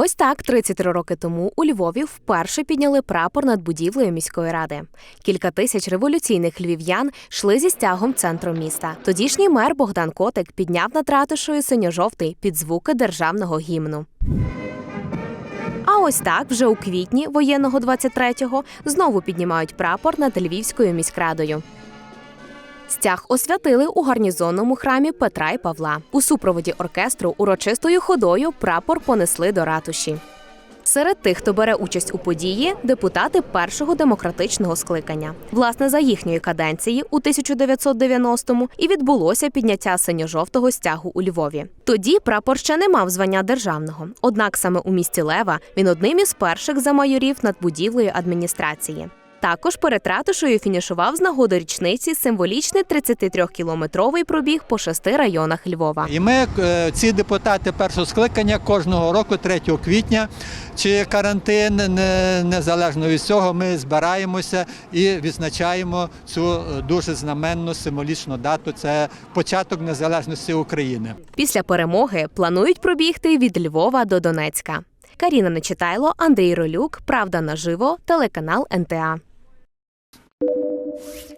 Ось так 33 роки тому у Львові вперше підняли прапор над будівлею міської ради. Кілька тисяч революційних львів'ян йшли зі стягом центром міста. Тодішній мер Богдан Котик підняв над ратушею синьо-жовтий під звуки державного гімну. А ось так, вже у квітні воєнного 23-го знову піднімають прапор над Львівською міськрадою. Стяг освятили у гарнізонному храмі Петра і Павла. У супроводі оркестру урочистою ходою прапор понесли до ратуші. Серед тих, хто бере участь у події, депутати першого демократичного скликання. Власне, за їхньої каденції у 1990-му і відбулося підняття синьо-жовтого стягу у Львові. Тоді прапор ще не мав звання державного. Однак саме у місті Лева він одним із перших замайорів над будівлею адміністрації. Також перед ратушею фінішував з нагоди річниці символічний 33-кілометровий пробіг по шести районах Львова. І ми, е, ці депутати першого скликання, кожного року, 3 квітня, чи карантин, незалежно від цього, ми збираємося і відзначаємо цю е, дуже знаменну символічну дату. Це початок незалежності України. Після перемоги планують пробігти від Львова до Донецька. Каріна Нечитайло, Андрій Ролюк, Правда наживо, телеканал НТА. you